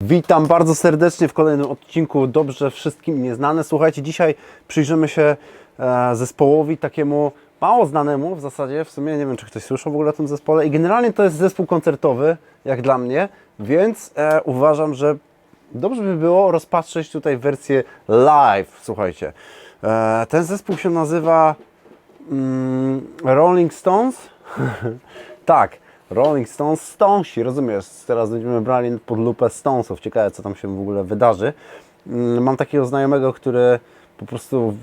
Witam bardzo serdecznie w kolejnym odcinku Dobrze Wszystkim Nieznane. Słuchajcie, dzisiaj przyjrzymy się e, zespołowi takiemu mało znanemu w zasadzie, w sumie nie wiem, czy ktoś słyszał w ogóle o tym zespole i generalnie to jest zespół koncertowy, jak dla mnie, więc e, uważam, że dobrze by było rozpatrzeć tutaj wersję live, słuchajcie. E, ten zespół się nazywa mm, Rolling Stones. tak, Rolling Stones, Stonesi, rozumiesz? Teraz będziemy brali pod lupę Stonesów. Ciekawe, co tam się w ogóle wydarzy. Mm, Mam takiego znajomego, który po prostu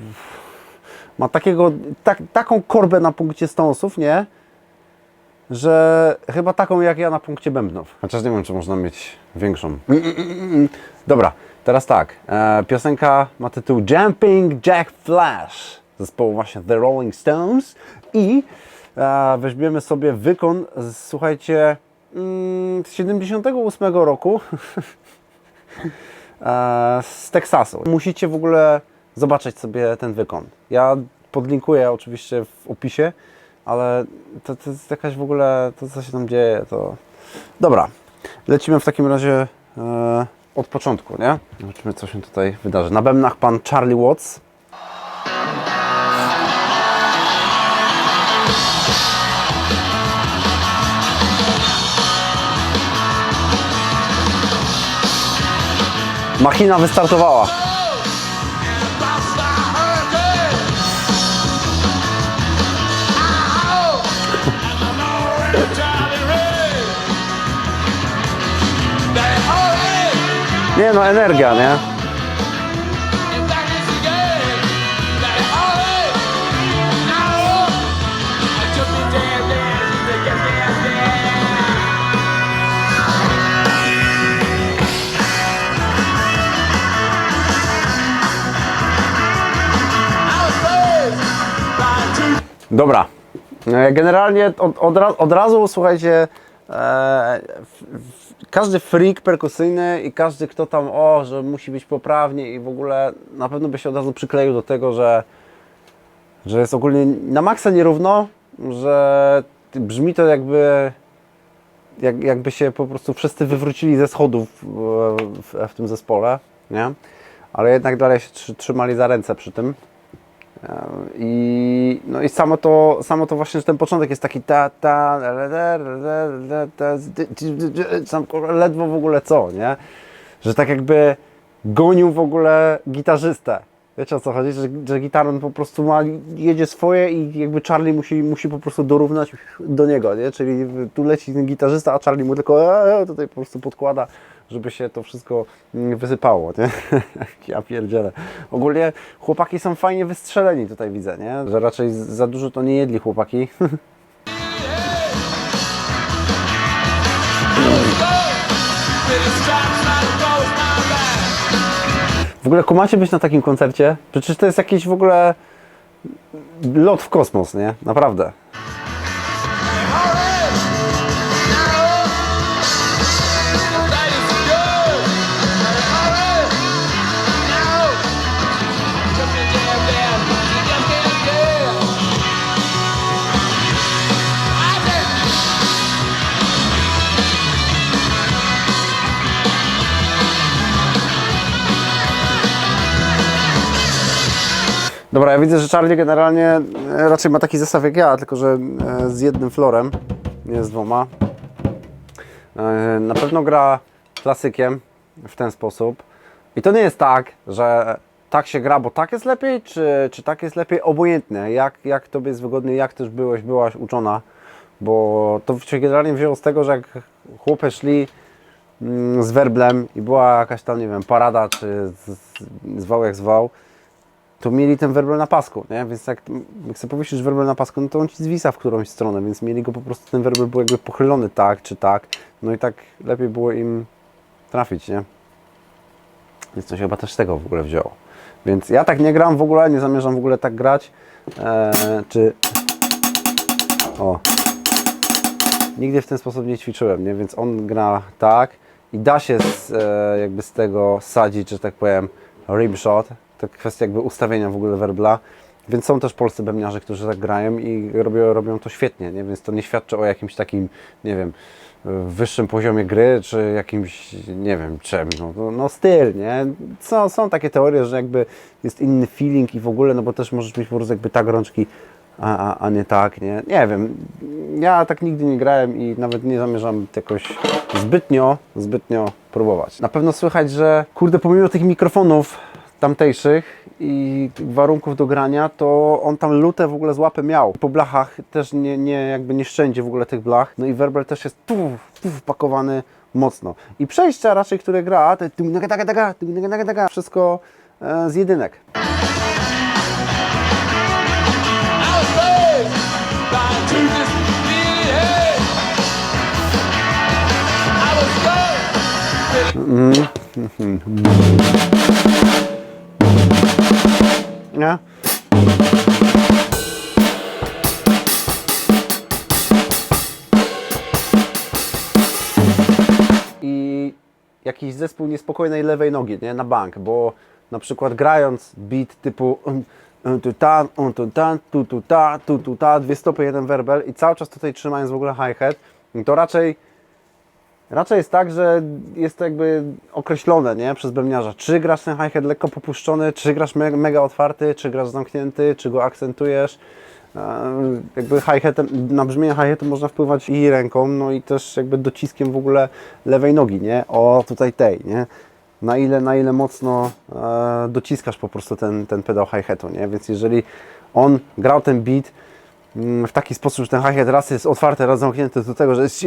ma takiego, tak, taką korbę na punkcie Stonesów, nie? Że chyba taką jak ja na punkcie bębnów. Chociaż nie wiem, czy można mieć większą. Dobra, teraz tak. E, piosenka ma tytuł Jumping Jack Flash zespołu właśnie The Rolling Stones i weźmiemy sobie wykon, z, słuchajcie, mm, z 78 roku z Teksasu. Musicie w ogóle zobaczyć sobie ten wykon. Ja podlinkuję oczywiście w opisie, ale to, to jest jakaś w ogóle, to co się tam dzieje, to... Dobra, lecimy w takim razie e, od początku, nie? Zobaczymy, co się tutaj wydarzy. Na bębnach pan Charlie Watts. Machina wystartowała. Nie no, energia, nie? Dobra. E, Generalnie od, od, od razu, słuchajcie, e, f, f, każdy freak perkusyjny i każdy, kto tam, o, że musi być poprawnie i w ogóle na pewno by się od razu przykleił do tego, że, że jest ogólnie na maksa nierówno, że brzmi to jakby, jak, jakby się po prostu wszyscy wywrócili ze schodów w, w, w tym zespole, nie? Ale jednak dalej się trzy- trzymali za ręce przy tym. I, no i samo to, samo to właśnie, że ten początek jest taki ta, ta, ledwo w ogóle co, nie? Że tak jakby gonił w ogóle gitarzystę. Wiecie o co chodzi? Że, że gitarą po prostu ma, jedzie swoje i jakby Charlie musi, musi po prostu dorównać do niego, nie? Czyli tu leci ten gitarzysta, a Charlie mu tylko e, tutaj po prostu podkłada, żeby się to wszystko mm, wysypało, nie? ja pierdzielę. Ogólnie chłopaki są fajnie wystrzeleni tutaj widzę, nie? Że raczej za dużo to nie jedli chłopaki. W ogóle kumacie być na takim koncercie? Przecież to jest jakiś w ogóle lot w kosmos, nie? Naprawdę. Dobra, ja widzę, że Charlie generalnie e, raczej ma taki zestaw jak ja, tylko że e, z jednym florem, nie z dwoma. E, Na pewno gra klasykiem w ten sposób. I to nie jest tak, że tak się gra, bo tak jest lepiej, czy, czy tak jest lepiej, obojętne. Jak, jak tobie jest wygodnie, jak też byłeś, byłaś uczona. Bo to się generalnie wzięło z tego, że jak chłopy szli mm, z werblem i była jakaś tam, nie wiem, parada, czy z- z- zwał jak zwał, to mieli ten werbel na pasku, nie? Więc jak, jak sobie powiesisz werbel na pasku, no to on ci zwisa w którąś stronę, więc mieli go po prostu, ten werbel był jakby pochylony tak czy tak, no i tak lepiej było im trafić, nie? Więc to się chyba też z tego w ogóle wzięło. Więc ja tak nie gram w ogóle, nie zamierzam w ogóle tak grać, eee, czy... O. Nigdy w ten sposób nie ćwiczyłem, nie? Więc on gra tak i da się z, e, jakby z tego sadzić, że tak powiem, rim shot. To kwestia jakby ustawienia w ogóle werbla. Więc są też polscy bębniarze, którzy tak grają i robią, robią to świetnie, nie? więc to nie świadczy o jakimś takim, nie wiem, wyższym poziomie gry, czy jakimś, nie wiem, czym, no, no, no styl, nie? Są, są takie teorie, że jakby jest inny feeling i w ogóle, no bo też możesz mieć po prostu jakby tak rączki, a, a, a nie tak, nie? Nie wiem, ja tak nigdy nie grałem i nawet nie zamierzam jakoś zbytnio, zbytnio próbować. Na pewno słychać, że kurde, pomimo tych mikrofonów tamtejszych i warunków do grania, to on tam lutę w ogóle z łapy miał. Po blachach też nie, nie jakby nie szczędzie w ogóle tych blach. No i werbel też jest tu, tu wpakowany mocno. I przejścia raczej, które gra, to wszystko e, z jedynek. I Nie? I jakiś zespół niespokojnej lewej nogi, nie? Na bank, bo na przykład grając beat typu tu ta, tu ta, tu tu ta, tu tu ta, dwie stopy, jeden werbel i cały czas tutaj trzymając w ogóle hi-hat, to raczej Raczej jest tak, że jest to jakby określone nie? przez bębniarza, czy grasz ten hi-hat lekko popuszczony, czy grasz me mega otwarty, czy grasz zamknięty, czy go akcentujesz. Eee, Jakby na brzmienie hi-hatu można wpływać i ręką, no i też jakby dociskiem w ogóle lewej nogi, nie? O, tutaj tej, nie? Na ile, na ile mocno e, dociskasz po prostu ten, ten pedał hi-hatu, nie? Więc jeżeli on grał ten beat, w taki sposób, że ten hi-hat raz jest otwarty, raz zamknięty do tego, że jest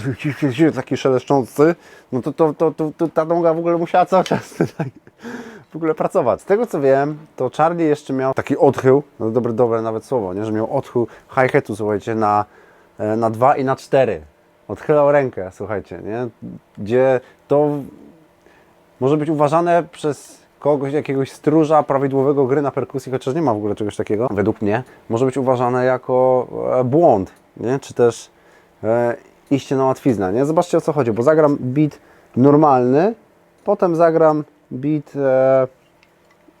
taki szeleszczący, no to, to, to, to, to ta noga w ogóle musiała cały czas w ogóle pracować. Z tego co wiem, to Charlie jeszcze miał taki odchył, no dobre, dobre nawet słowo, nie? że miał odchył hi-hatu, słuchajcie, na, e, na 2 i na 4. Odchylał rękę, słuchajcie, nie? Gdzie to może być uważane przez kogoś, jakiegoś stróża prawidłowego gry na perkusji, chociaż nie ma w ogóle czegoś takiego, według mnie, może być uważane jako e, błąd, nie? czy też e, iście na łatwiznę. Nie? Zobaczcie o co chodzi, bo zagram beat normalny, potem zagram beat e,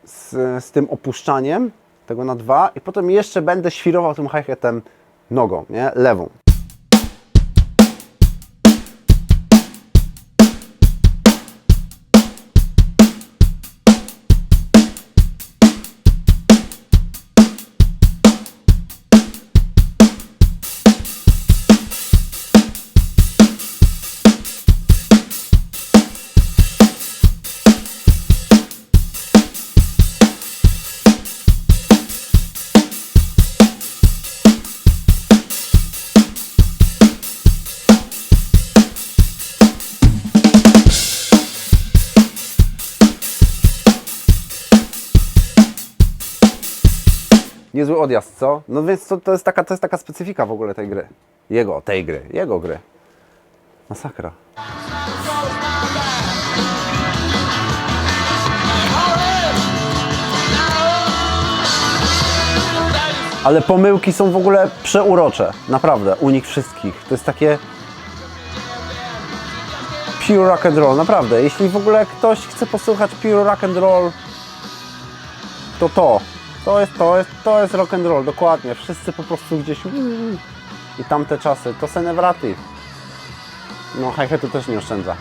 z, z tym opuszczaniem tego na dwa i potem jeszcze będę świrował tym hi-hatem nogą, nie? lewą. Niezły odjazd, co? No więc to, to, jest taka, to jest taka specyfika w ogóle tej gry. Jego, tej gry, jego gry. Masakra. Ale pomyłki są w ogóle przeurocze. Naprawdę, u nich wszystkich. To jest takie pure rock and roll, naprawdę. Jeśli w ogóle ktoś chce posłuchać pure rock and roll, to to. To jest, to jest, to jest rock and roll, dokładnie. Wszyscy po prostu gdzieś i tamte czasy. To senewraty. No, hi-hatu też nie oszczędza.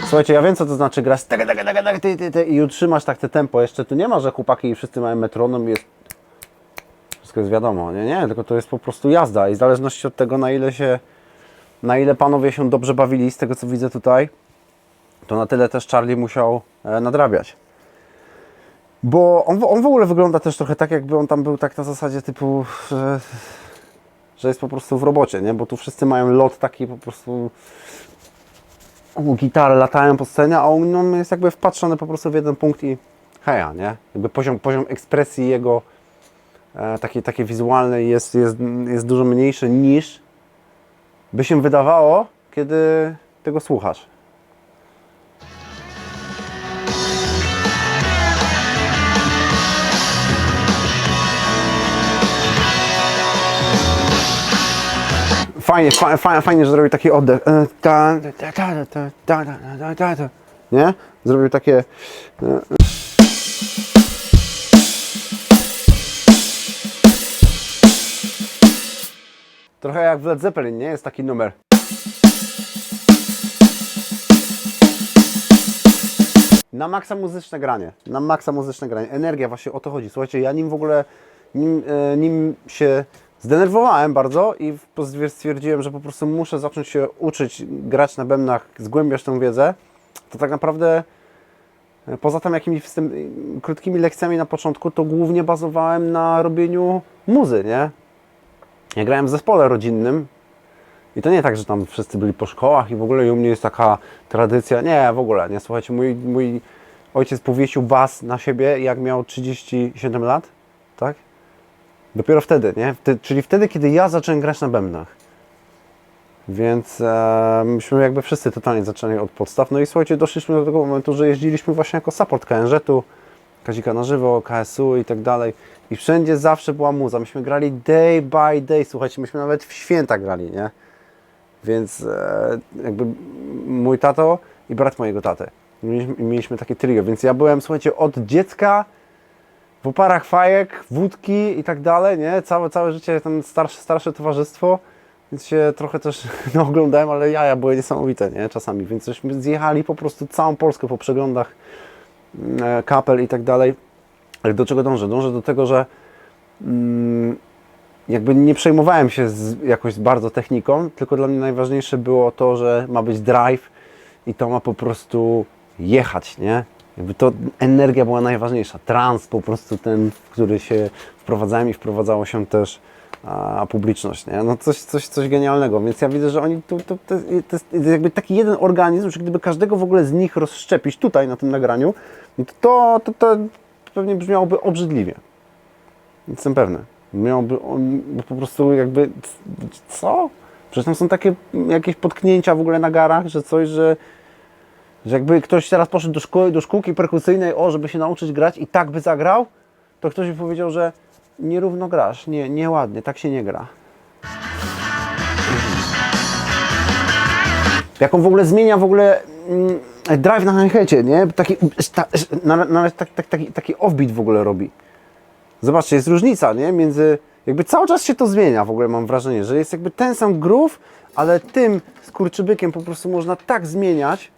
Słuchajcie, ja wiem co to znaczy grać tak, tak, tak, i utrzymasz tak te tempo. Jeszcze tu nie ma, że chłopaki i wszyscy mają metronom i jest... Wszystko jest wiadomo, nie, nie, tylko to jest po prostu jazda i w zależności od tego na ile się, na ile panowie się dobrze bawili, z tego co widzę tutaj, to na tyle też Charlie musiał e, nadrabiać. Bo on, on w ogóle wygląda też trochę tak, jakby on tam był tak na zasadzie typu, że, że jest po prostu w robocie, nie? Bo tu wszyscy mają lot taki po prostu gitary latają po scenie, a on jest jakby wpatrzony po prostu w jeden punkt i heja, nie? Jakby poziom, poziom ekspresji jego e, takiej, takiej wizualnej jest, jest, jest dużo mniejszy niż by się wydawało, kiedy tego słuchasz. fajnie, fajnie, że zrobił taki oddech. Nie? Zrobił takie... Trochę jak w Led Zeppelin, nie? Jest taki numer. Na maksa muzyczne granie. Na maksa muzyczne granie. Energia, właśnie o to chodzi. Słuchajcie, ja nim w ogóle, nim, nim się zdenerwowałem bardzo i stwierdziłem, że po prostu muszę zacząć się uczyć grać na bębnach, zgłębiać tą wiedzę, to tak naprawdę e, poza tam jakimiś wstęp, krótkimi lekcjami na początku, to głównie bazowałem na robieniu muzy, nie? Ja grałem w zespole rodzinnym i to nie tak, że tam wszyscy byli po szkołach i w ogóle u mnie jest taka tradycja. Nie, w ogóle nie. Słuchajcie, mój, mój ojciec powiesił bas na siebie jak miał 37 lat, tak? Dopiero wtedy, nie? Czyli wtedy, kiedy ja zacząłem grać na bębnach. Więc e, myśmy jakby wszyscy totalnie zaczęli od podstaw. No i słuchajcie, doszliśmy do tego momentu, że jeździliśmy właśnie jako support KNŻ-u, Kazika na żywo, KSU i tak dalej. I wszędzie zawsze była muza. Myśmy grali day by day. Słuchajcie, myśmy nawet w święta grali, nie? Więc e, jakby mój tato i brat mojego taty. Mieliśmy, mieliśmy takie trio, więc ja byłem, słuchajcie, od dziecka w oparach fajek, wódki i tak dalej, nie? Całe, całe życie tam starsze, starsze towarzystwo, więc się trochę też no, oglądałem, ale jaja były niesamowite, nie? Czasami, więc żeśmy zjechali po prostu całą Polskę po przeglądach e, kapel i tak dalej. Ale do czego dążę? Dążę do tego, że mm, jakby nie przejmowałem się z, jakoś bardzo techniką, tylko dla mnie najważniejsze było to, że ma być drive i to ma po prostu jechać, nie? Jakby to energia była najważniejsza. Trans po prostu ten, w który się wprowadzałem i wprowadzało się też a, publiczność, nie? No coś, coś, coś genialnego, więc ja widzę, że oni to, to, to jest jakby taki jeden organizm, że gdyby każdego w ogóle z nich rozszczepić tutaj na tym nagraniu, no to, to, to, pewnie brzmiałoby obrzydliwie. Jestem pewny. Miałby on po prostu jakby. Co? Przecież tam są takie jakieś potknięcia w ogóle na garach, że coś, że, że jakby ktoś teraz poszedł do szkoły, do szkółki perkusyjnej, o, żeby się nauczyć grać i tak by zagrał, to ktoś by powiedział, że nierówno grasz, nie, nieładnie, tak się nie gra. Jak on w ogóle zmienia w ogóle mm, drive na hi nie? Taki, ta, na, na, tak, tak, taki, taki offbeat w ogóle robi. Zobaczcie, jest różnica, nie? Między, jakby cały czas się to zmienia w ogóle, mam wrażenie, że jest jakby ten sam groove, ale tym skurczybykiem po prostu można tak zmieniać.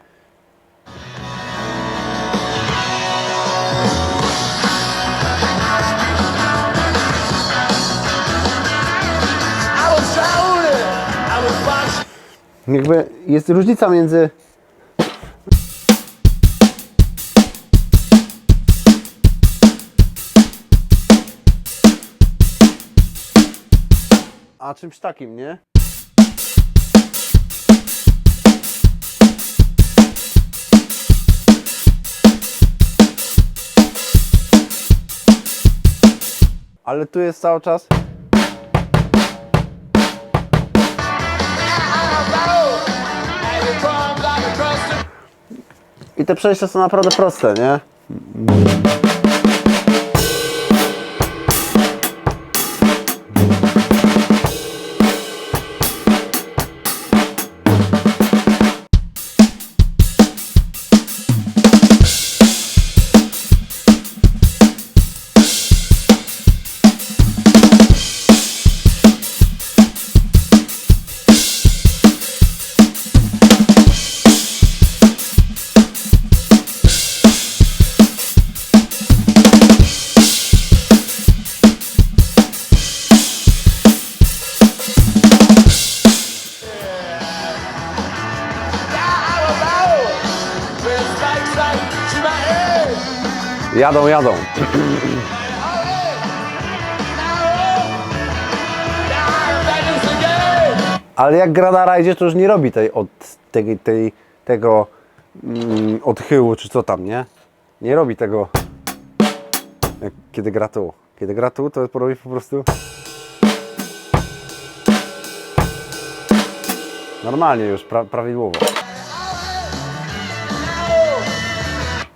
Jakby jest różnica między a czymś takim, nie? Ale tu jest cały czas i te przejścia są naprawdę proste, nie? Jadą, jadą. Ale jak gra na rajdzie, to już nie robi tej, od, tej, tej, tego mm, odchyłu, czy co tam, nie? Nie robi tego, jak, kiedy gra tu. Kiedy gra tu, to robi po prostu... Normalnie już, pra, prawidłowo.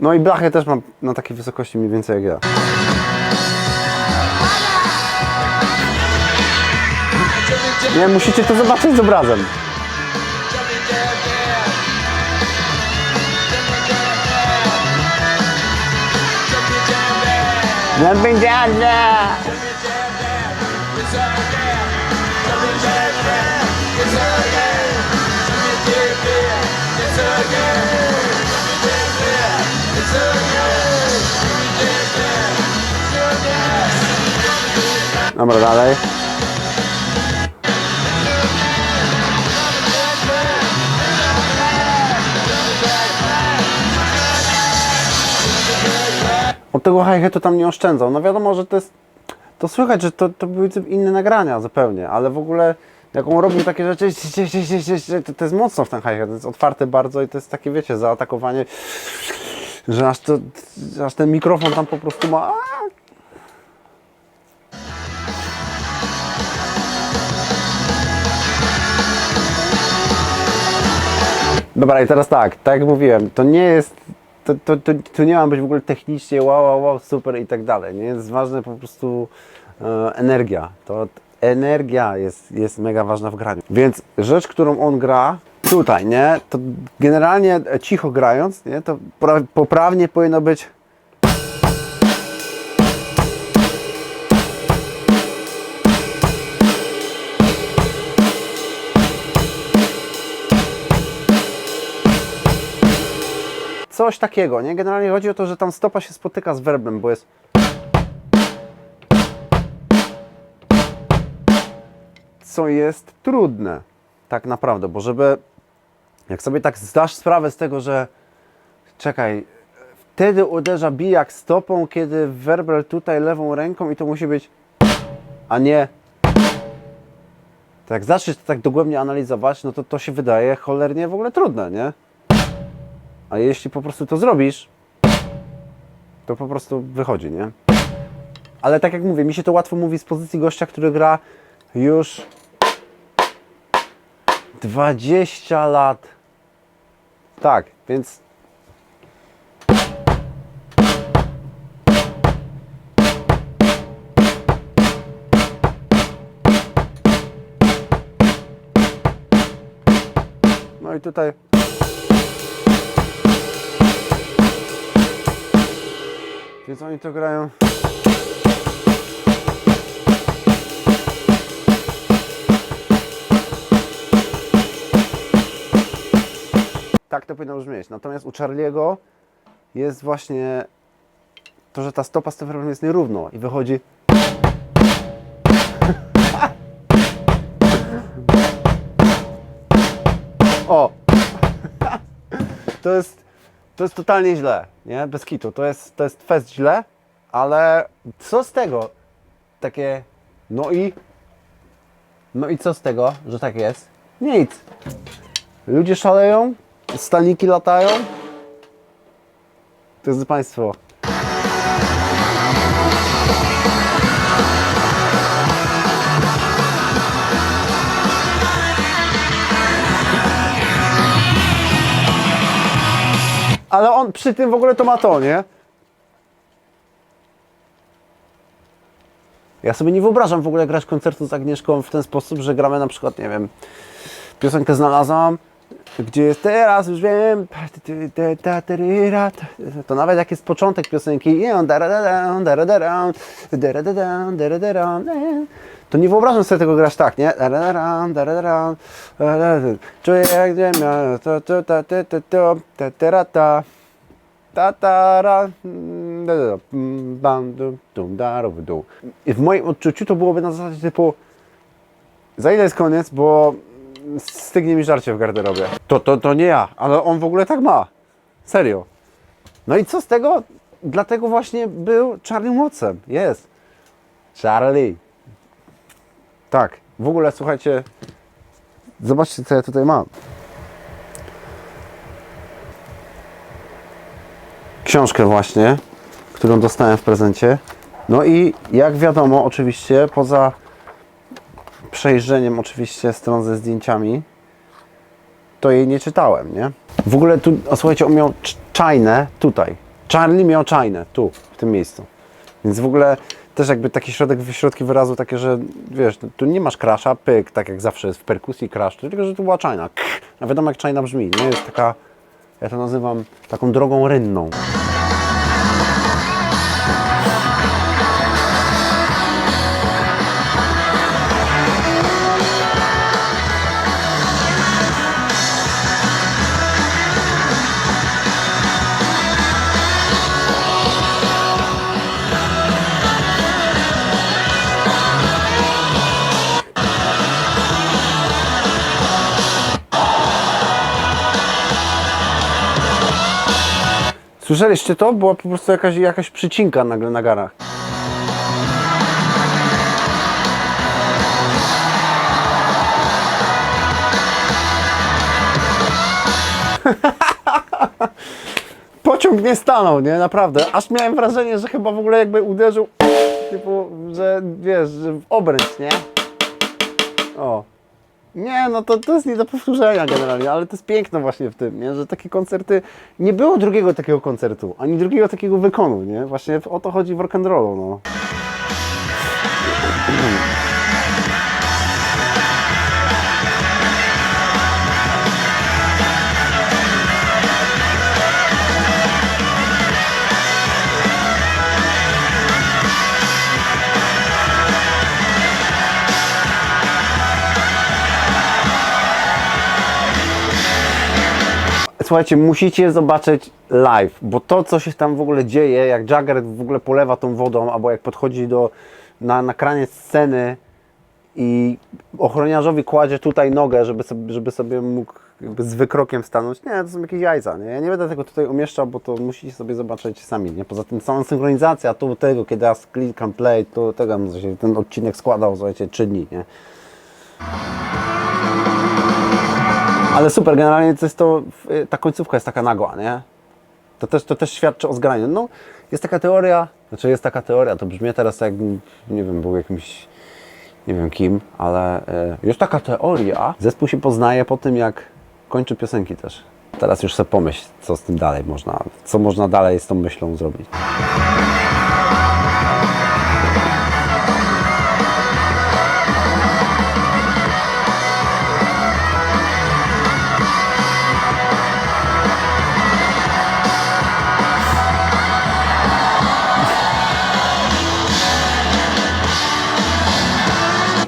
No i blachę też mam na takiej wysokości mniej więcej jak ja. Nie, musicie to zobaczyć z obrazem. Nie będzie, nie. Dobra, dalej. Od tego hi-hatu tam nie oszczędzał. No wiadomo, że to jest... To słychać, że to, to były inne nagrania zupełnie, ale w ogóle jak on robił takie rzeczy, to, to jest mocno w ten hi-hat, to jest otwarte bardzo i to jest takie, wiecie, zaatakowanie, że aż, to, aż ten mikrofon tam po prostu ma... Dobra, i teraz tak, tak jak mówiłem, to nie jest, to, to, to, to nie ma być w ogóle technicznie wow, wow, wow, super i tak dalej, nie? Jest ważne po prostu e, energia, to energia jest, jest mega ważna w graniu. Więc rzecz, którą on gra tutaj, nie? To generalnie cicho grając, nie? To pra- poprawnie powinno być Coś takiego, nie? Generalnie chodzi o to, że tam stopa się spotyka z werbem, bo jest. Co jest trudne, tak naprawdę, bo żeby. Jak sobie tak zdasz sprawę z tego, że. Czekaj, wtedy uderza bijak stopą, kiedy werbel tutaj lewą ręką i to musi być. A nie. To jak zaczniesz to tak dogłębnie analizować, no to to się wydaje cholernie w ogóle trudne, nie? A jeśli po prostu to zrobisz, to po prostu wychodzi, nie? Ale tak jak mówię, mi się to łatwo mówi z pozycji gościa, który gra już 20 lat. Tak, więc No i tutaj Więc oni to grają. Tak to powinno brzmieć. Natomiast u Charliego jest właśnie to, że ta stopa z tym verbem jest nierówno i wychodzi. O! To jest to jest totalnie źle, nie? Bez kitu. To jest, to jest fest źle, ale co z tego? Takie, no i, no i co z tego, że tak jest? Nic. Ludzie szaleją, stalniki latają. Drodzy Państwo, ale on przy tym w ogóle to ma to, nie? Ja sobie nie wyobrażam w ogóle grać koncertu z Agnieszką w ten sposób, że gramy na przykład, nie wiem, piosenkę znalazłam, gdzie jest teraz już wiem, to nawet jak jest początek piosenki, to nie wyobrażam sobie tego grać tak, nie? Czuję jak ziemia, to, to, ta, ta, ta. Ta, ta, mm, mm, dum, da, ru, dum. I w moim odczuciu to byłoby na zasadzie typu za ile jest koniec, bo stygnie mi żarcie w garderobie. To, to, to nie ja, ale on w ogóle tak ma. Serio. No i co z tego? Dlatego właśnie był Charlie Wattsem. Jest. Charlie. Tak. W ogóle słuchajcie, zobaczcie co ja tutaj mam. Książkę właśnie, którą dostałem w prezencie. No i jak wiadomo, oczywiście poza przejrzeniem oczywiście stron ze zdjęciami, to jej nie czytałem, nie? W ogóle tu, o, słuchajcie, on miał cz- czajnę tutaj. Charlie miał czajnę tu, w tym miejscu. Więc w ogóle też jakby taki środek, środki wyrazu takie, że wiesz, tu- nie masz crasha, pyk, tak jak zawsze jest w perkusji crash, tylko że tu była czajna. A wiadomo jak czajna brzmi, nie? Jest taka, ja to nazywam taką drogą rynną. Słyszeliście to? Była po prostu jakaś, jakaś przycinka nagle na garach. Pociąg nie stanął, nie? Naprawdę. Aż miałem wrażenie, że chyba w ogóle jakby uderzył, typu, że wiesz, w obręcz, nie? O. Nie, no to, to jest nie do powtórzenia generalnie, ale to jest piękne właśnie w tym, nie? że takie koncerty, nie było drugiego takiego koncertu, ani drugiego takiego wykonu, nie? Właśnie o to chodzi w rock'n'rollu, no. Słuchajcie, musicie zobaczyć live, bo to, co się tam w ogóle dzieje, jak Jagger w ogóle polewa tą wodą, albo jak podchodzi do, na, na kraniec sceny i ochroniarzowi kładzie tutaj nogę, żeby sobie, żeby sobie mógł z wykrokiem stanąć. Nie, to są jakieś jajca, nie? Ja nie będę tego tutaj umieszczał, bo to musicie sobie zobaczyć sami, nie? Poza tym cała synchronizacja, tu tego, kiedy ja klikam play, tu tego, ten odcinek składał, słuchajcie, 3 dni, nie? Ale super, generalnie to jest to, y, ta końcówka jest taka nagła, nie? To też, to też świadczy o zgraniu. No, jest taka teoria, znaczy jest taka teoria, to brzmi teraz jak, nie wiem, był jakimś, nie wiem kim, ale y, jest taka teoria, zespół się poznaje po tym, jak kończy piosenki też. Teraz już sobie pomyśl, co z tym dalej można, co można dalej z tą myślą zrobić.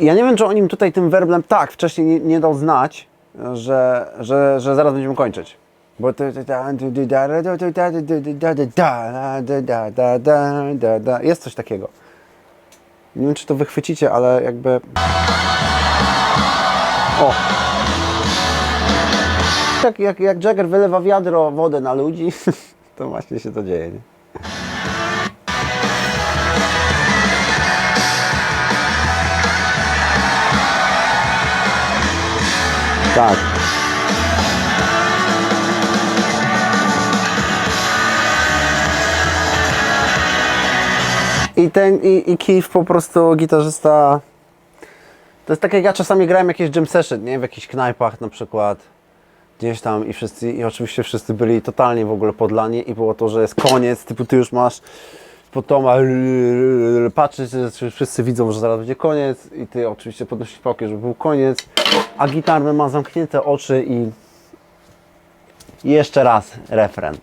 Ja nie wiem, czy on im tutaj tym werblem tak wcześniej nie, nie dał znać, że, że, że zaraz będziemy kończyć. Bo. Jest coś takiego. Nie wiem, czy to wychwycicie, ale jakby. O! Jak, jak, jak Jagger wylewa wiadro wodę na ludzi, to właśnie się to dzieje. Nie? Tak. I ten, i, i Keith po prostu gitarzysta. To jest tak jak ja czasami grałem jakieś jam session, nie? W jakichś knajpach na przykład. Gdzieś tam i wszyscy, i oczywiście wszyscy byli totalnie w ogóle podlani i było to, że jest koniec, typu ty już masz potoma, patrzysz, że wszyscy widzą, że zaraz będzie koniec i ty oczywiście podnosisz pałkę, żeby był koniec, a gitarny ma zamknięte oczy i jeszcze raz refren.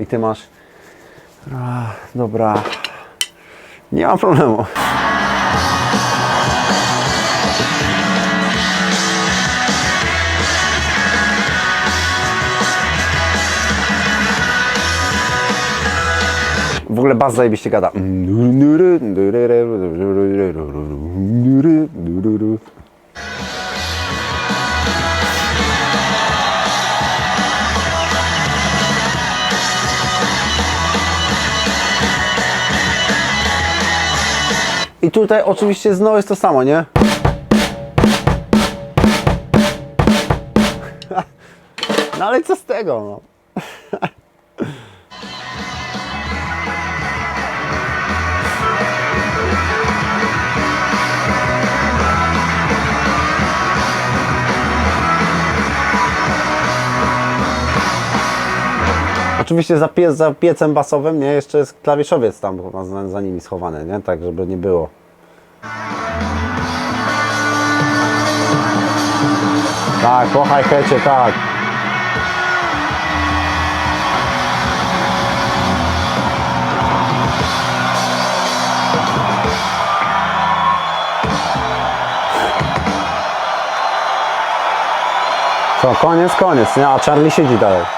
I ty masz dobra, nie ma problemu. W ogóle bas zajebiście gada. I tutaj oczywiście znowu jest to samo, nie? No ale co z tego, no? Oczywiście za, pie, za piecem basowym, nie, jeszcze jest klawiszowiec tam za, za nimi schowany, nie, tak żeby nie było. Tak, po hi-hacie, tak. Co, koniec, koniec, nie? A Charlie siedzi dalej.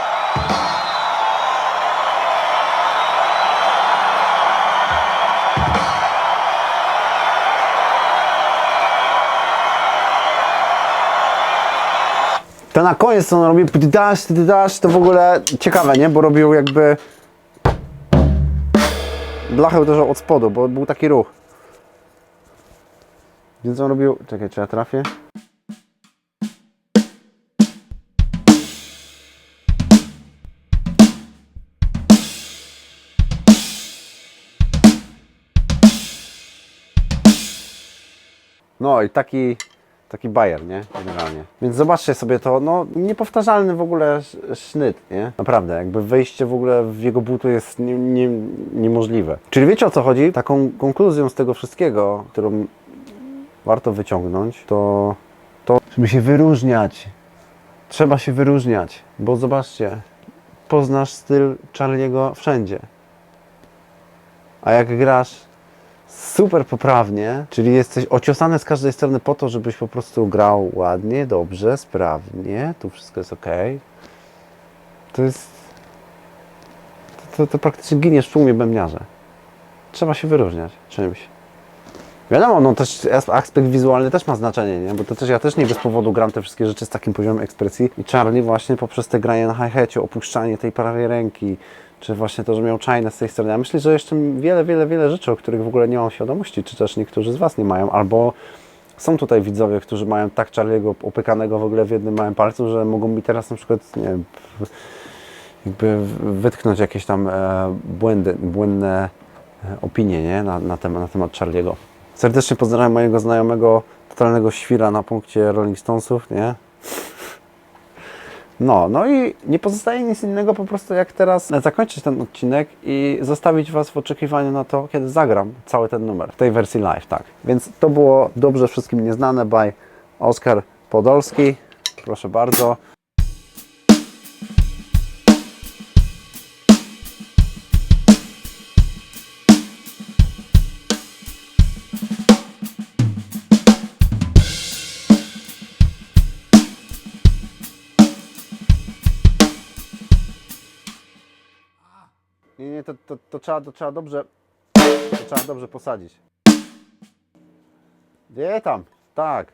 To na koniec on robi, dasz, dasz, to w ogóle ciekawe, nie? Bo robił jakby blachę uderzał od spodu, bo był taki ruch. Więc on robił... Czekaj, czy ja trafię? No i taki, taki bajer, nie? Generalnie. Więc zobaczcie sobie to, no niepowtarzalny w ogóle sz- sznyt, nie? Naprawdę, jakby wejście w ogóle w jego buty jest nie, nie, niemożliwe. Czyli wiecie o co chodzi? Taką konkluzją z tego wszystkiego, którą warto wyciągnąć, to to, żeby się wyróżniać. Trzeba się wyróżniać, bo zobaczcie, poznasz styl Charlie'ego wszędzie. A jak grasz super poprawnie, czyli jesteś ociosany z każdej strony po to, żebyś po prostu grał ładnie, dobrze, sprawnie, tu wszystko jest ok. To jest. To, to, to praktycznie giniesz w tłumie bębniarze. Trzeba się wyróżniać czymś. Wiadomo, no też as- aspekt wizualny też ma znaczenie, nie? Bo to też ja też nie bez powodu gram te wszystkie rzeczy z takim poziomem ekspresji. I Charlie właśnie poprzez te granie na hi-hacie, opuszczanie tej prawej ręki, czy właśnie to, że miał czajne z tej strony. Ja myślę, że jeszcze wiele, wiele, wiele rzeczy, o których w ogóle nie mam świadomości, czy też niektórzy z Was nie mają, albo są tutaj widzowie, którzy mają tak Charlie'ego opykanego w ogóle w jednym małym palcu, że mogą mi teraz na przykład, nie wiem, jakby wytknąć jakieś tam e, błędy, błędne e, opinie nie? Na, na, temat, na temat Charlie'ego. Serdecznie pozdrawiam mojego znajomego, totalnego świra na punkcie Rolling Stonesów, nie? No, no i nie pozostaje nic innego po prostu jak teraz zakończyć ten odcinek i zostawić Was w oczekiwaniu na to, kiedy zagram cały ten numer w tej wersji live, tak. Więc to było dobrze wszystkim nieznane by Oskar Podolski. Proszę bardzo. To, to, trzeba, to trzeba dobrze. To trzeba dobrze posadzić. Gdzie tam? Tak.